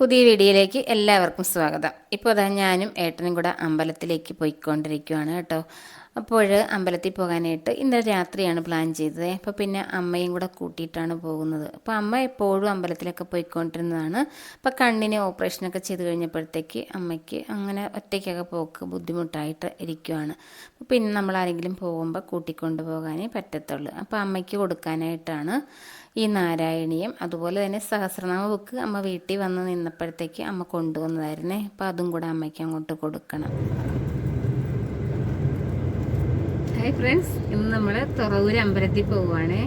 പുതിയ വീഡിയോയിലേക്ക് എല്ലാവർക്കും സ്വാഗതം. ഇപ്പോൾ അതാ ഞാനും ഏട്ടനും കൂടെ അമ്പലത്തിലേക്ക് പോയിക്കൊണ്ടിരിക്കുകയാണ് കേട്ടോ. അപ്പോൾ അമ്പലത്തിൽ പോകാനായിട്ട് ഇന്നലെ രാത്രിയാണ് പ്ലാൻ ചെയ്തത്. അപ്പോൾ പിന്നെ അമ്മയും കൂടെ കൂട്ടിയിട്ടാണ് പോകുന്നത്. അപ്പോൾ അമ്മ എപ്പോഴും അമ്പലത്തിലൊക്കെ പോയിക്കൊണ്ടിരുന്നതാണ്. അപ്പോൾ കണ്ണിന് ഓപ്പറേഷനൊക്കെ ചെയ്ത് കഴിഞ്ഞപ്പോഴത്തേക്ക് അമ്മയ്ക്ക് അങ്ങനെ ഒറ്റയ്ക്കൊക്കെ പോക്ക് ബുദ്ധിമുട്ടായിട്ട് ഇരിക്കുവാണ്. അപ്പോൾ പിന്നെ നമ്മൾ ആരെങ്കിലും പോകുമ്പോൾ കൂട്ടിക്കൊണ്ട് പോകാനേ പറ്റത്തുള്ളൂ. അപ്പോൾ അമ്മയ്ക്ക് കൊടുക്കാനായിട്ടാണ് ഈ നാരായണിയും അതുപോലെ തന്നെ സഹസ്രനാമ ബുക്ക് അമ്മ വീട്ടിൽ വന്ന് നിന്നപ്പോഴത്തേക്ക് അമ്മ കൊണ്ടുവന്നതായിരുന്നേ. അപ്പോൾ അതും കൂടെ അമ്മയ്ക്ക് അങ്ങോട്ട് കൊടുക്കണം. ഹായ് ഫ്രണ്ട്സ് ഇന്ന് നമ്മൾ തുറവൂർ അമ്പലത്തിൽ പോവുകയാണേ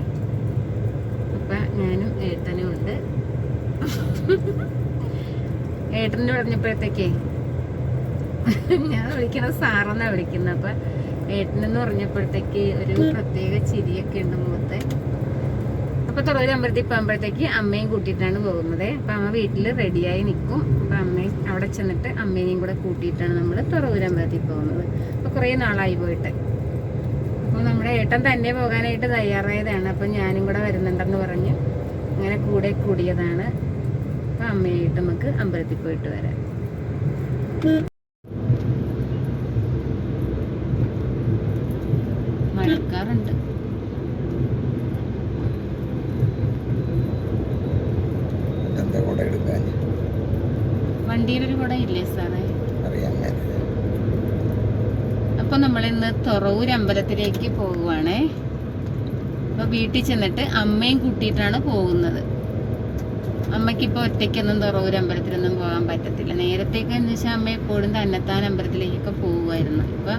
അപ്പം ഞാനും ഏട്ടനും ഉണ്ട്. ഏട്ടനെ പറഞ്ഞപ്പോഴത്തേക്കേ ഞാൻ വിളിക്കണ സാറെന്നാണ് വിളിക്കുന്നത്. അപ്പം ഏട്ടനെന്ന് പറഞ്ഞപ്പോഴത്തേക്ക് ഒരു പ്രത്യേക ചിരിയൊക്കെ ഉണ്ട് മുഖത്തെ. അപ്പൊ തൊള്ളൂർ അമ്പലത്തിൽ പോകുമ്പോഴത്തേക്ക് അമ്മയും കൂട്ടിയിട്ടാണ് പോകുന്നത്. അപ്പൊ അമ്മ വീട്ടിൽ റെഡിയായി നിൽക്കും. അപ്പൊ അമ്മയും അവിടെ ചെന്നിട്ട് അമ്മേനെയും കൂടെ കൂട്ടിയിട്ടാണ് നമ്മൾ തൊറവൂർ അമ്പലത്തിൽ പോകുന്നത്. അപ്പൊ കുറേ നാളായി പോയിട്ട്. അപ്പോൾ നമ്മുടെ ഏട്ടൻ തന്നെ പോകാനായിട്ട് തയ്യാറായതാണ്. അപ്പൊ ഞാനും കൂടെ വരുന്നുണ്ടെന്ന് പറഞ്ഞ് അങ്ങനെ കൂടെ കൂടിയതാണ്. അപ്പൊ അമ്മയായിട്ട് നമുക്ക് അമ്പലത്തിൽ പോയിട്ട് വരാം മഴക്കാറുണ്ട് എന്താ കൂടെ എടുക്കാൻ വണ്ടിയിലൊരു കൂടെ ഇല്ലേ സാറേ അറിയാൻ മേല. അപ്പൊ നമ്മൾ ഇന്ന് തുറവൂർ അമ്പലത്തിലേക്ക് പോകുവാണേ അപ്പൊ വീട്ടിൽ ചെന്നിട്ട് അമ്മയും കൂട്ടിയിട്ടാണ് പോകുന്നത്. അമ്മയ്ക്ക് ഇപ്പൊ ഒറ്റയ്ക്കൊന്നും തുറവൂർ അമ്പലത്തിലൊന്നും പോകാൻ പറ്റത്തില്ല. നേരത്തേക്ക് എന്ന് വെച്ചാൽ അമ്മ എപ്പോഴും തന്നെത്താൻ അമ്പലത്തിലേക്കൊക്കെ പോകുമായിരുന്നു ഇപ്പൊ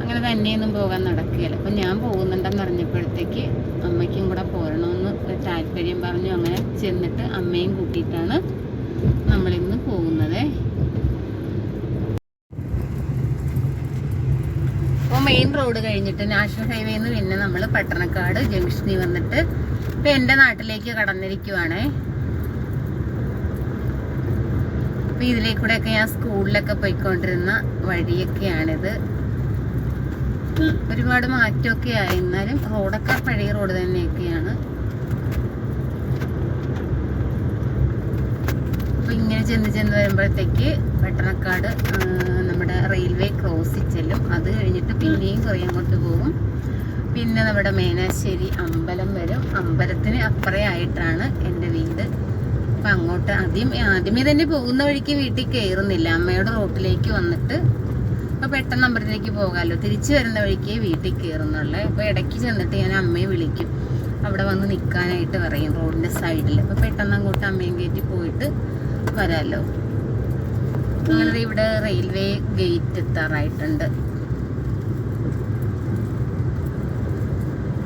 അങ്ങനെ തന്നെയൊന്നും പോകാൻ നടക്കുകയില്ല. അപ്പൊ ഞാൻ പോകുന്നുണ്ടെന്ന് അറിഞ്ഞപ്പോഴത്തേക്ക് അമ്മയ്ക്കും കൂടെ പോരണമെന്ന് താല്പര്യം പറഞ്ഞു. അങ്ങനെ ചെന്നിട്ട് അമ്മയും കൂട്ടിയിട്ടാണ് നമ്മളിന്ന് പോകുന്നത് അപ്പോൾ മെയിൻ റോഡ് കഴിഞ്ഞിട്ട് നാഷണൽ ഹൈവേന്ന് പിന്നെ നമ്മൾ പട്ടണക്കാട് ജംഗ്ഷനിൽ വന്നിട്ട് ഇപ്പൊ എന്റെ നാട്ടിലേക്ക് കടന്നിരിക്കുവാണേ. അപ്പൊ ഇതിലേക്കൂടെയൊക്കെ ഞാൻ സ്കൂളിലൊക്കെ പോയിക്കൊണ്ടിരുന്ന വഴിയൊക്കെയാണിത്. ഒരുപാട് മാറ്റമൊക്കെ ആയി. എന്നാലും റോഡൊക്കെ പഴയ റോഡ് തന്നെയൊക്കെയാണ്. അപ്പൊ ഇങ്ങനെ ചെന്ന് ചെന്ന് വരുമ്പോഴത്തേക്ക് പട്ടണക്കാട് റെയിൽവേ ക്രോസ് ചെല്ലും അത് കഴിഞ്ഞിട്ട് പിന്നെയും കുറേ അങ്ങോട്ട് പോകും പിന്നെ നമ്മുടെ മേനാശ്ശേരി അമ്പലം വരും. അമ്പലത്തിന് അപ്പുറയായിട്ടാണ് എന്റെ വീട്. അപ്പം അങ്ങോട്ട് ആദ്യം ആദ്യമേ തന്നെ പോകുന്ന വഴിക്ക് വീട്ടിൽ കയറുന്നില്ല. അമ്മയുടെ റോട്ടിലേക്ക് വന്നിട്ട് അപ്പോൾ പെട്ടെന്ന് അമ്പലത്തിലേക്ക് പോകാമല്ലോ. തിരിച്ചു വരുന്ന വഴിക്ക് വീട്ടിൽ കയറുന്നുള്ളേ. അപ്പോൾ ഇടയ്ക്ക് ചെന്നിട്ട് ഞാൻ അമ്മയെ വിളിക്കും. അവിടെ വന്ന് നിൽക്കാനായിട്ട് പറയും റോഡിന്റെ സൈഡിൽ. അപ്പോൾ പെട്ടെന്ന് അങ്ങോട്ട് അമ്മയും കയറ്റി പോയിട്ട് വരാമല്ലോ. അങ്ങനെ ദേ ഇവിടെ റെയിൽവേ ഗേറ്റ് എത്താറായിട്ടുണ്ട്.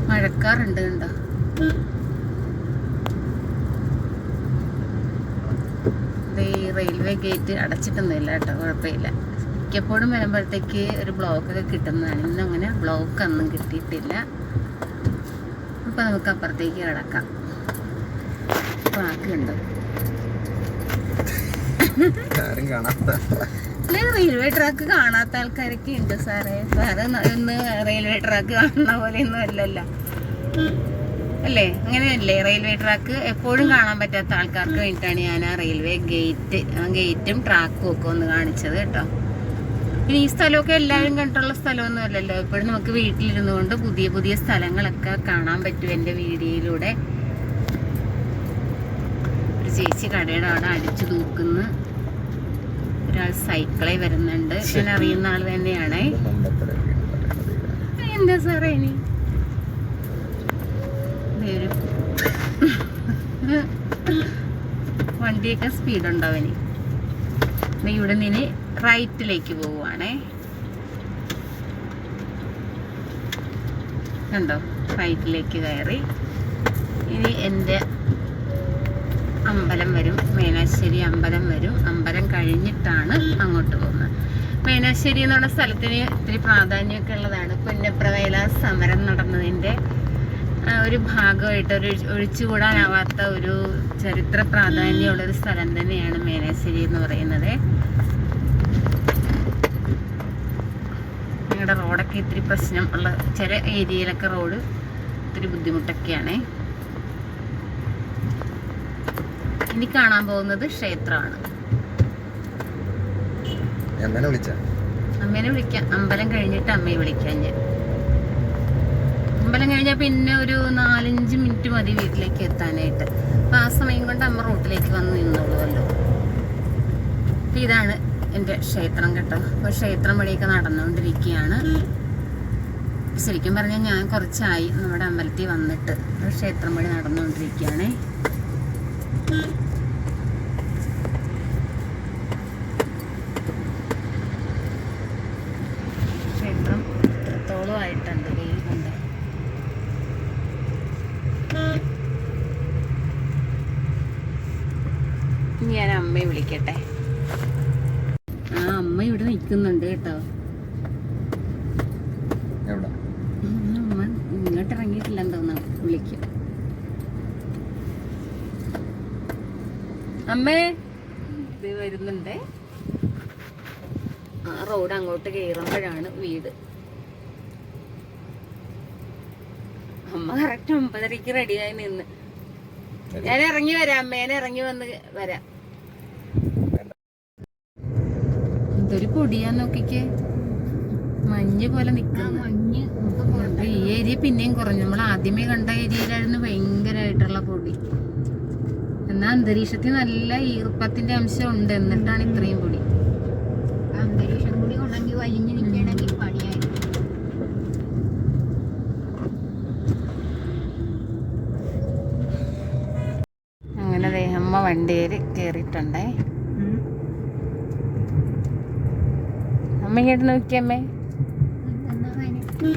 മഴക്കാറുണ്ട് കണ്ടോ? റെയിൽവേ ഗേറ്റ് അടച്ചിട്ടൊന്നുമില്ല കേട്ടോ കുഴപ്പമില്ല. മിക്കപ്പോഴും വരുമ്പോഴത്തേക്ക് ഒരു ബ്ലോക്ക് ഒക്കെ കിട്ടുന്നതാണ് ബ്ലോക്ക് ഒന്നും കിട്ടിയിട്ടില്ല. അപ്പൊ നമുക്ക് അപ്പുറത്തേക്ക് കിടക്കാം. ബാക്കിയുണ്ട്. ആരും കാണാത്ത. റെയിൽവേ ട്രാക്ക് കാണാത്ത ആൾക്കാരൊക്കെ ഉണ്ട് സാറേ. സാറ് ഇന്ന് റെയിൽവേ ട്രാക്ക് കാണുന്ന പോലെയൊന്നും അല്ലല്ലോ. അല്ലേ? അങ്ങനെയല്ലേ? റെയിൽവേ ട്രാക്ക് എപ്പോഴും കാണാൻ പറ്റാത്ത ആൾക്കാർക്ക് വേണ്ടിയിട്ടാണ് ഞാൻ ആ റെയിൽവേ ഗേറ്റ് ആ ഗേറ്റും ട്രാക്കും ഒക്കെ ഒന്ന് കാണിച്ചത് കേട്ടോ. പിന്നെ ഈ സ്ഥലമൊക്കെ എല്ലാവരും കണ്ടുള്ള സ്ഥലമൊന്നും അല്ലല്ലോ. ഇപ്പോഴും നമുക്ക് വീട്ടിലിരുന്നു കൊണ്ട് പുതിയ പുതിയ സ്ഥലങ്ങളൊക്കെ കാണാൻ പറ്റും എന്റെ വീഡിയോയിലൂടെ ഒരു ചേച്ചി കടയുടെ അവിടെ അടിച്ചു തൂക്കുന്നു. ഒരാൾ സൈക്കിളിൽ വരുന്നുണ്ട്. ഞാൻ അറിയുന്ന ആൾ തന്നെയാണ്. എന്താ സാറേ ഇനി? ഒരു വണ്ടിയൊക്കെ സ്പീഡ് ഉണ്ടോ ഇനി ഇവിടെ നിന്ന് റൈറ്റിലേക്ക് പോവുകയാണേ കണ്ടോ? റൈറ്റിലേക്ക് കയറി. ഇനി എന്റെ അമ്പലം വരും. മേനാശ്ശേരി അമ്പലം വരും. അമ്പലം കഴിഞ്ഞിട്ടാണ് അങ്ങോട്ട് പോകുന്നത്. മേനാശ്ശേരി എന്നുള്ള സ്ഥലത്തിന് ഇത്തിരി പ്രാധാന്യമൊക്കെ ഉള്ളതാണ്. പുന്നപ്രവേല സമരം നടന്നതിന്റെ ഒരു ഭാഗമായിട്ട് ഒരു ഒഴിച്ചുകൂടാനാവാത്ത ഒരു ചരിത്ര പ്രാധാന്യമുള്ളൊരു സ്ഥലം തന്നെയാണ് മേനാശ്ശേരി എന്ന് പറയുന്നത്. ഞങ്ങളുടെ റോഡൊക്കെ ഇത്തിരി പ്രശ്നം ഉള്ള ചില ഏരിയയിലൊക്കെ റോഡ് ഇത്തിരി ബുദ്ധിമുട്ടൊക്കെയാണ്. ഇനി കാണാൻ പോകുന്നത് ക്ഷേത്രമാണ്. അമ്മേനെ വിളിക്കാം. അമ്പലം കഴിഞ്ഞിട്ട് അമ്മയെ വിളിക്കാം ഞാൻ. അമ്പലം കഴിഞ്ഞാൽ പിന്നെ ഒരു നാലഞ്ച് മിനിറ്റ് മതി വീട്ടിലേക്ക് എത്താനായിട്ട്. അപ്പൊ ആ സമയം കൊണ്ട് അമ്മ റോട്ടിലേക്ക് വന്ന് അപ്പൊ ഇതാണ് എന്റെ ക്ഷേത്രം കേട്ടോ. അപ്പൊ ക്ഷേത്രം വഴിയൊക്കെ നടന്നുകൊണ്ടിരിക്കുകയാണ്. ശരിക്കും പറഞ്ഞാൽ ഞാൻ കുറച്ചായി നമ്മുടെ അമ്പലത്തിൽ വന്നിട്ട്. ക്ഷേത്രം വഴി നടന്നുകൊണ്ടിരിക്കുകയാണേ. എത്രത്തോളം ആയിട്ടുണ്ട് കൊണ്ട് ഇനി ഞാൻ അമ്മയെ വിളിക്കട്ടെ. ആ അമ്മ ഇവിടെ നിൽക്കുന്നുണ്ട് കേട്ടോ. എവിടെ? അമ്മ ഇങ്ങോട്ട് ഇറങ്ങിയിട്ടില്ലെന്ന് തോന്നുന്നു. വിളിക്കും. അമ്മേ ഇത് വരുന്നുണ്ടേ. ആ റോഡ് അങ്ങോട്ട് കയറുമ്പോഴാണ് വീട്. അമ്മ കറക്റ്റ് ഒമ്പതരക്ക് റെഡിയായി നിന്ന്. ഞാൻ ഇറങ്ങി വരാം അമ്മേനെ ഇറങ്ങി വന്ന് വരാം. എന്തൊരു പൊടിയാ നോക്കിക്കേ. മഞ്ഞ് പോലെ നിക്കുന്നു. മഞ്ഞ്. ഈ ഏരിയ പിന്നെയും കുറഞ്ഞു. നമ്മൾ ആദ്യമേ കണ്ട ഏരിയയിലായിരുന്നു ഭയങ്കരമായിട്ടുള്ള പൊടി. എന്നാ അന്തരീക്ഷത്തിൽ നല്ല ഈർപ്പത്തിന്റെ അംശം ഉണ്ട് എന്നിട്ടാണ് ഇത്രയും പൊടി. അന്തരീക്ഷം കൂടി ഉണങ്ങി വലിഞ്ഞു നിൽക്കണമെങ്കിൽ വണ്ടിയിൽ കയറിയിട്ടുണ്ടേ അമ്മ ഇങ്ങോട്ട് നോക്കിയമ്മേ.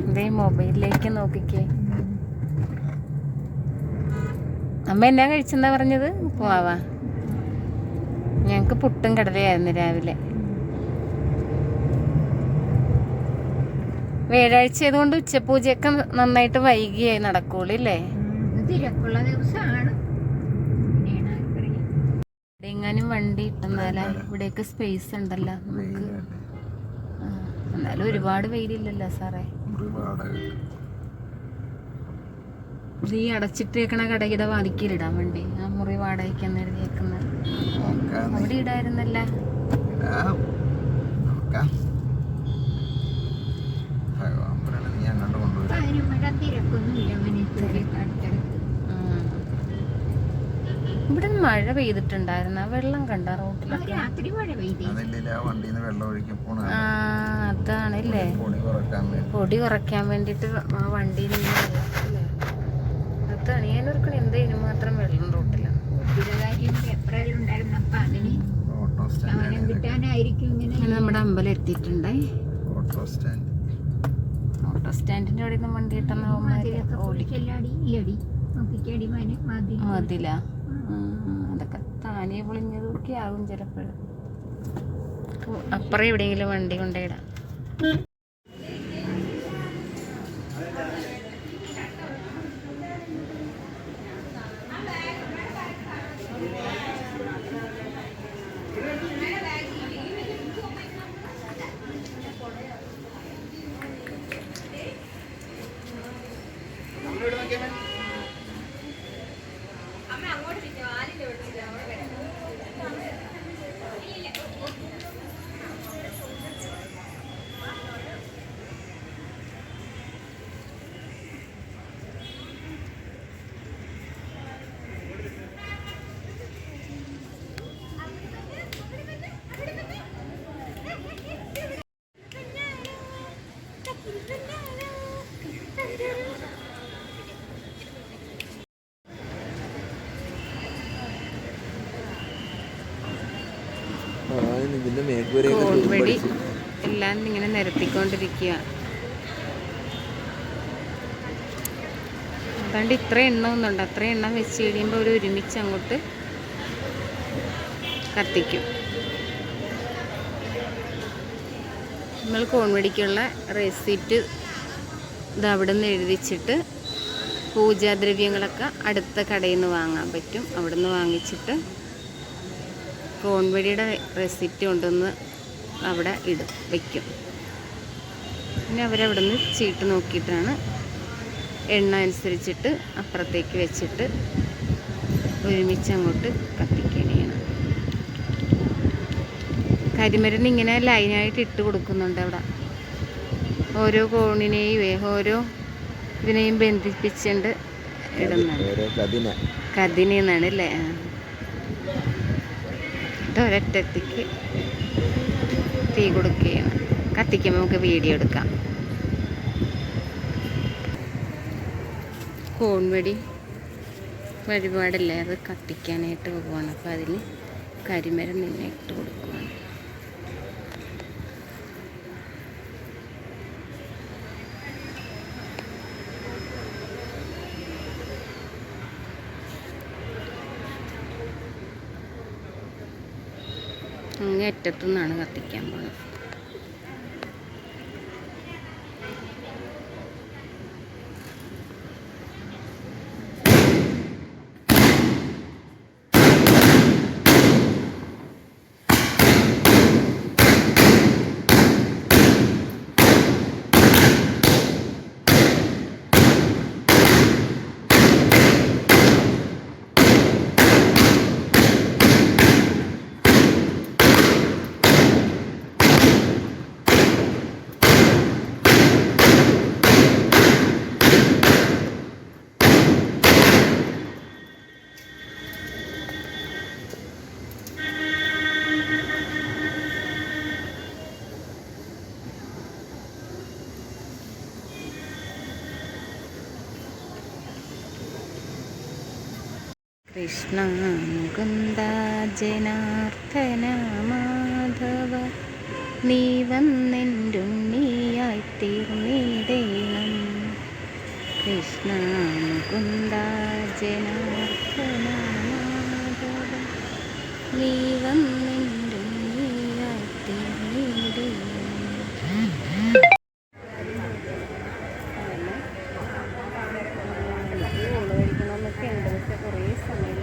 ഇതേ മൊബൈലിലേക്ക് നോക്കിക്കേ. അമ്മ എന്നാ കഴിച്ചെന്നാ പറഞ്ഞത്? പോവാ ഞങ്ങക്ക് പുട്ടും കടലയായിരുന്നു രാവിലെ. വ്യാഴാഴ്ച ആയതുകൊണ്ട് ഉച്ചപൂജയൊക്കെ നന്നായിട്ട് വൈകിയായി നടക്കൂളില്ലേ തിരക്കുള്ള ദിവസമാണ് എങ്ങാനും വണ്ടി ഇട്ടെന്നാലേ ഇവിടെയൊക്കെ സ്പേസ് ഉണ്ടല്ലോ. നമുക്ക് എന്നാലും ഒരുപാട് വെയിലില്ലല്ലോ സാറേ. നീ അടച്ചിട്ടേക്കണ കടയുടെ വാതിക്കലിടാൻ വേണ്ടി. ആ മുറി വാടകയ്ക്ക് എന്ന് എഴുതിയേക്കുന്നത് നോക്കാം അവിടെ ഇടായിരുന്നല്ലേ? തിരക്കൊന്നുമില്ല ഭഗവാൻ പറയണ നീ അങ്ങോട്ട് കൊണ്ടുവരാം അതിന് ഇവിടെ തിരക്കൊന്നുമില്ല മനുഷ്യരെ അടുത്തടുത്ത് ഇവിടെ മഴ പെയ്തിട്ടുണ്ടായിരുന്ന? വെള്ളം കണ്ട റോട്ടിലൊക്കെ? അതാണല്ലേ. പൊടി കുറയ്ക്കാൻ വേണ്ടി. പൊടി കുറയ്ക്കാൻ വേണ്ടിട്ട് ആ വണ്ടിയിൽ നിന്ന് വെള്ളം അല്ലേ? അതാണ് ഞാൻ ഓർക്കണ എന്താ ഇതിന് മാത്രം വെള്ളം റോട്ടിൽ? കുട്ടിയുടെ കാര്യം പേപ്പറിൽ ഉണ്ടായിരുന്നപ്പോ ഓട്ടോ ശമനം സ്റ്റാൻഡ് കിട്ടാനായിരിക്കും ഇങ്ങനെ അങ്ങനെ നമ്മുടെ അമ്പലം എത്തിയിട്ടുണ്ടേ? Auto stand. ഓട്ടോ സ്റ്റാൻഡിന്റെ അവിടെ നിന്ന് വണ്ടി കിട്ടുന്ന മതില. അതൊക്കെ താനെ പൊളിഞ്ഞതൊക്കെ ആകും ചിലപ്പോഴും. അപ്പുറം എവിടെയെങ്കിലും വണ്ടി കൊണ്ടിടാം കോൺവഴി എല്ലാം ഇങ്ങനെ നിരത്തിക്കൊണ്ടിരിക്കുക അതാണ്ട് ഇത്ര എണ്ണ ഒന്നുണ്ട് അത്ര എണ്ണ വെച്ച് കഴിയുമ്പോൾ ഒരു ഒരുമിച്ച് അങ്ങോട്ട് കത്തിക്കും. നമ്മൾ കോൺവടിക്കുള്ള റെസിപ്റ്റ് ഇത് അവിടെ നിന്ന് എഴുതിച്ചിട്ട് പൂജാദ്രവ്യങ്ങളൊക്കെ അടുത്ത കടയിൽ നിന്ന് വാങ്ങാൻ പറ്റും. അവിടെ നിന്ന് വാങ്ങിച്ചിട്ട് കോൺവഴിയുടെ റെസിപ്റ്റ് കൊണ്ടുവന്ന് അവിടെ ഇടും വയ്ക്കും പിന്നെ അവരവിടെ നിന്ന് ചീട്ട് നോക്കിയിട്ടാണ് എണ്ണ അനുസരിച്ചിട്ട് അപ്പുറത്തേക്ക് വെച്ചിട്ട് ഒരുമിച്ച് അങ്ങോട്ട് കത്തിക്കുകയാണ്. കരിമരുന്ന് ഇങ്ങനെ ലൈനായിട്ട് ഇട്ട് കൊടുക്കുന്നുണ്ട് അവിടെ. ഓരോ കോണിനെയും ഓരോ ഇതിനെയും ബന്ധിപ്പിച്ചുകൊണ്ട് ഇടുന്നുണ്ട്. കതിനെന്നാണ് അല്ലേ? ഒരൊറ്റത്തേക്ക് തീ കൊടുക്കുകയാണ്. കത്തിക്കുമ്പോൾ നമുക്ക് വീഡിയോ എടുക്കാം. കോൺവെടി വഴിപാടല്ലേ? അത് കത്തിക്കാനായിട്ട് പോകുവാണ് അപ്പോൾ അതിൽ കരിമരം നിന്നെ ഇട്ട് കൊടുക്കുവാണ് അങ്ങേ അറ്റത്തു നിന്നാണ് കത്തിക്കാൻ പോകുന്നത് കൃഷ്ണ മുകുന്ദ ജനാർദ്ദന മാധവ നീ വന്നെന്റുണ്ണിയായി തീർന്നിടേണം കൃഷ്ണ മുകുന്ദ ജനാർദ്ദന മാധവ നീ വന്നെന്റുണ്ണിയായി തീർന്നിടേണം കഴിക്കണമെന്നൊക്കെ ഉണ്ട് പക്ഷെ കുറേ സമയം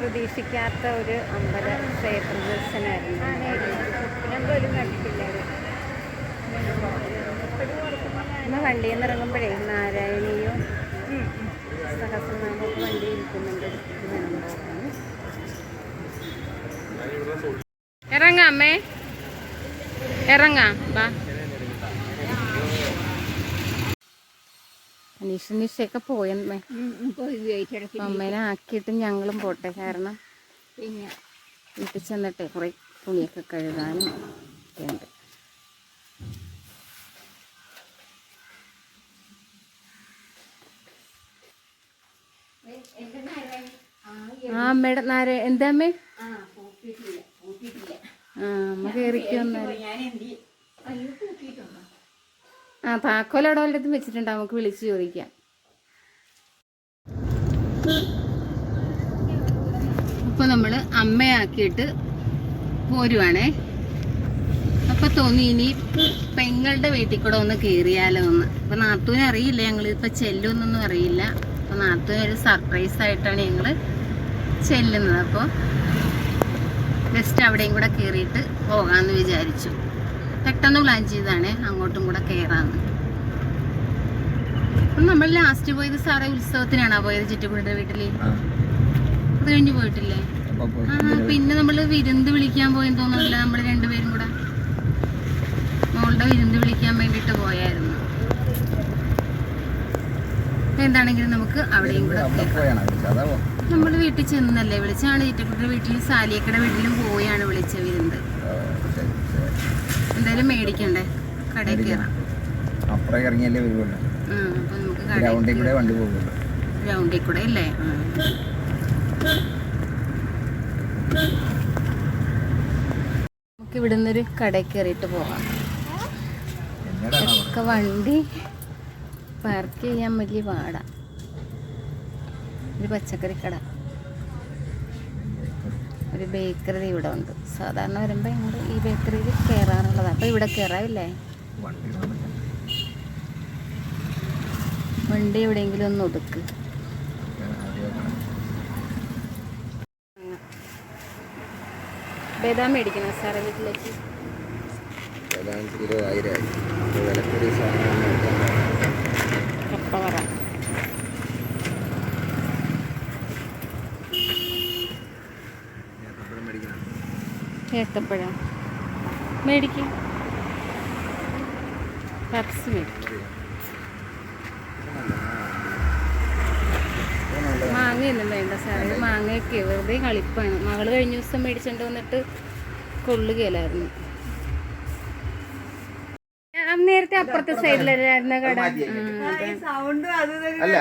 പ്രതീക്ഷിക്കാത്ത ഒരു അമ്പല ക്ഷേത്ര ദർശനമായിരുന്നു പോലും കണ്ടിട്ടില്ല ഇന്ന് വണ്ടിയിൽ നിന്ന് ഇറങ്ങുമ്പോഴേ നാരായണിയും സഹസ്രനാമൊക്കെ വണ്ടി ഇരിക്കുന്നുണ്ട്. ഇറങ്ങാം അമ്മേ. ഇറങ്ങാം. അനീഷ നിഷയൊക്കെ പോയമ്മേ പോയി ഉപയോഗിച്ചെടുക്കി അമ്മേനെ ആക്കിയിട്ട് ഞങ്ങളും പോട്ടെ. കാരണം പിന്നെ വീട്ടിൽ ചെന്നിട്ട് കുറേ തുണിയൊക്കെ കഴുകാനും ഒക്കെ ഉണ്ട്. ആ അമ്മയുടെ നാര എന്താ അമ്മേ? ആ അമ്മ കയറിക്ക് വന്നാൽ ഞാൻ എന്ത് അയ്യോ പൂട്ടിയിട്ടുണ്ടോ ആ താക്കോൽ അവിടെ വല്ലതും വെച്ചിട്ടുണ്ട് നമുക്ക് വിളിച്ച് ചോദിക്കാം. അപ്പൊ നമ്മൾ അമ്മയാക്കിയിട്ട് പോരുവാണേ. അപ്പൊ തോന്നി ഇനി പെങ്ങളുടെ വീട്ടിൽ കൂടെ ഒന്ന് കയറിയാലോ എന്ന്. അപ്പൊ നാത്തൂനെ അറിയില്ല ഞങ്ങൾ ഇപ്പൊ ചെല്ലുന്നൊന്നും അറിയില്ല. അപ്പൊ നാത്തൂന് ഒരു സർപ്രൈസ് ആയിട്ടാണ് ഞങ്ങൾ ചെല്ലുന്നത്. അപ്പോൾ ജസ്റ്റ് അവിടെയും കൂടെ കയറിയിട്ട് പോകാമെന്ന് വിചാരിച്ചു. പെട്ടെന്ന് പ്ലാൻ ചെയ്താണ് അങ്ങോട്ടും കൂടെ കയറാന്ന് അപ്പം നമ്മൾ ലാസ്റ്റ് പോയത് സാറേ ഉത്സവത്തിനാണോ പോയത് ചുറ്റുപുഴയുടെ വീട്ടിൽ? അത് കഴിഞ്ഞ് പോയിട്ടില്ലേ? ആ പിന്നെ നമ്മൾ വിരുന്ന് വിളിക്കാൻ പോയെന്ന് തോന്നുന്നില്ല നമ്മൾ രണ്ടുപേരും കൂടെ. മോളുടെ വിരുന്ന് വിളിക്കാൻ വേണ്ടിയിട്ട് പോയായിരുന്നു. എന്താണെങ്കിലും നമുക്ക് അവിടെയും കൂടെ. നമ്മൾ വീട്ടിൽ ചെന്നല്ലേ വിളിച്ചാണ് ചുറ്റുപുഴയുടെ വീട്ടിലും സാലിയക്കട വീട്ടിലും പോയാണ് വിളിച്ച വിരുന്ന്. എന്തായാലും മേടിക്കണ്ടേ? കടയിൽ കയറാം. അപ്പുറം ഇറങ്ങിയല്ലേ നമുക്ക് ഗ്രൗണ്ടിൽ കൂടെ വണ്ടി പോകുമല്ലോ ഗ്രൗണ്ടിൽ കൂടെ അല്ലേ. നമുക്ക് ഇവിടെ ഒരു കടയിൽ കയറിയിട്ട് പോവാം. ഒക്കെ വണ്ടി പാർക്ക് ചെയ്യാൻ വലിയ പാടാ. ഒരു പച്ചക്കറി കട. ഒരു ബേക്കറി ഇവിടെ ഉണ്ട്. സാധാരണ വരുമ്പോൾ ഞങ്ങൾ ഈ ബേക്കറിയിൽ കയറാറുള്ളതാണ് അപ്പോൾ ഇവിടെ കയറാവില്ലേ വണ്ടി എവിടെയെങ്കിലും ഒന്ന് ഒതുക്ക്. ബദാം മേടിക്കണം സാറേ വീട്ടിലേക്ക്? ബദാം കിലോ ആയിരം നോക്കാൻ കപ്പ പറ ഏത്തപ്പഴം മേടിക്കണം ഏത്തപ്പഴം. മേടിക്കും. പപ്സ് മേടിക്കും. മാങ്ങയൊന്നും വേണ്ട സാറേ. മാങ്ങയൊക്കെ വെറുതെ കളിപ്പാണ്. മകൾ കഴിഞ്ഞ ദിവസം മേടിച്ചോണ്ട് വന്നിട്ട് കൊള്ളുകയില്ലായിരുന്നു ആ, നേരത്തെ അപ്പുറത്തെ സൈഡിലായിരുന്ന കട. അപ്പുറത്തായിരുന്നു അതെ. അല്ല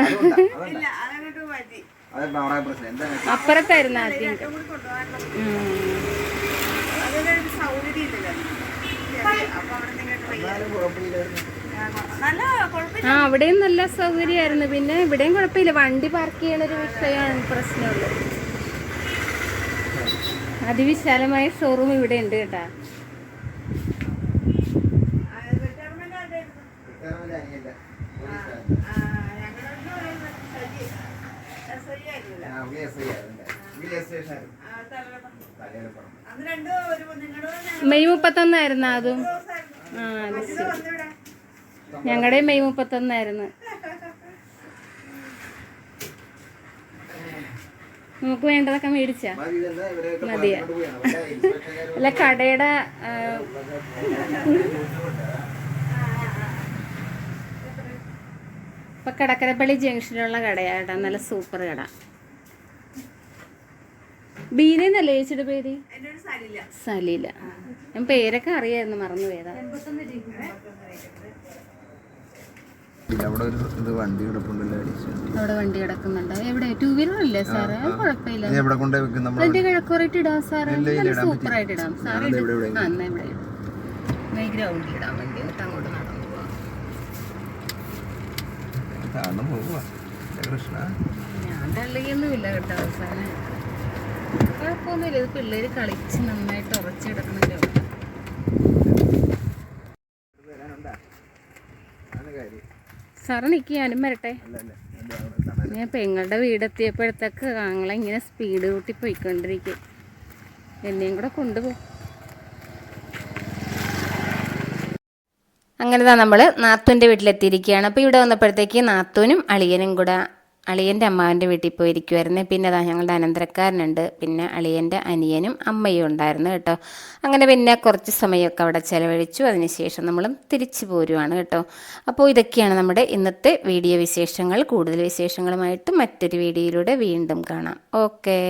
അതുകൊണ്ടാ, അതുകൊണ്ടാ. അതെന്താ അവിടെ പ്രശ്നം എന്താ അപ്പുറത്തായിരുന്നു ആദ്യം ഉം. എന്നാലും കുഴപ്പമില്ലായിരുന്നു ആ അവിടെയും നല്ല സൗകര്യമായിരുന്നു. പിന്നെ ഇവിടെയും കുഴപ്പമില്ല. വണ്ടി പാർക്ക് ചെയ്യണൊരു വിഷയമാണ് പ്രശ്നമുള്ളത്. അതിവിശാലമായ ഷോറൂം ഇവിടെ ഉണ്ട് കേട്ടാ. മെയ് മുപ്പത്തൊന്നായിരുന്നു അതും. ആ അത് ശരി. ഞങ്ങളുടെ മെയ് മുപ്പത്തൊന്നായിരുന്നു. നമുക്ക് വേണ്ടതൊക്കെ മേടിച്ചാ? മതിയാ. അല്ല കടയുടെ ഇപ്പൊ കടക്കരപ്പള്ളി ജംഗ്ഷനിലുള്ള കടയാട്ടാ നല്ല സൂപ്പർ കട. ബീനെന്നല്ലേ ചേച്ചിയുടെ പേര്? സലീല. ഞാൻ പേരൊക്കെ അറിയായിരുന്നു മറന്നു പോയതാ അവിടെ വണ്ടി കിടക്കുന്നുണ്ട്. എവിടെ? ടൂ വീലർ അല്ലേ സാറേ കുഴപ്പമില്ല. അതിന്റെ കിഴക്കുറയിട്ട് ഇടാം സാറേ. സൂപ്പർ ആയിട്ട് ഇടാം. സാറേ ഞാനത് ഇവിടെ ഇവിടെ ആ എന്നാ ഇവിടെ ഗ്രൗണ്ടിൽ ഇടാൻ വേണ്ടി എന്നിട്ട് അങ്ങോട്ട് നടന്നു പോവാം. ഞാൻ തള്ളിയൊന്നുമില്ല കേട്ടോ അവസാനം കുഴപ്പമൊന്നുമില്ല. ഇത് പിള്ളേർ കളിച്ച് നന്നായിട്ട് ഉറച്ചു കിടക്കണല്ലോ വരാനുണ്ടാ ആണ് കാര്യം സാറ് നിൽക്കി ഞാനും വരട്ടെ. ഞാൻ പെങ്ങളുടെ വീടെത്തിയപ്പോഴത്തേക്ക് ആങ്ങളെ ഇങ്ങനെ സ്പീഡ് കൂട്ടി പോയിക്കൊണ്ടിരിക്കും. എന്നെയും കൂടെ കൊണ്ടുപോകും അങ്ങനെ തന്നെ നമ്മൾ നാത്തൂന്റെ വീട്ടിലെത്തിയിരിക്കുകയാണ്. അപ്പോൾ ഇവിടെ വന്നപ്പോഴത്തേക്ക് നാത്തൂനും അളിയനും കൂടെ അളിയന്റെ അമ്മാവന്റെ വീട്ടിൽ പോയിരിക്കുമായിരുന്നു പിന്നെ അതാ ഞങ്ങളുടെ അനന്തരക്കാരനുണ്ട്. പിന്നെ അളിയന്റെ അനിയനും അമ്മയും ഉണ്ടായിരുന്നു കേട്ടോ. അങ്ങനെ പിന്നെ കുറച്ച് സമയമൊക്കെ അവിടെ ചിലവഴിച്ചു. അതിനുശേഷം നമ്മളും തിരിച്ചു പോരുവാണ് കേട്ടോ. അപ്പോൾ ഇതൊക്കെയാണ് നമ്മുടെ ഇന്നത്തെ വീഡിയോ വിശേഷങ്ങൾ. കൂടുതൽ വിശേഷങ്ങളുമായിട്ട് മറ്റൊരു വീഡിയോയിലൂടെ വീണ്ടും കാണാം. ഓക്കേ.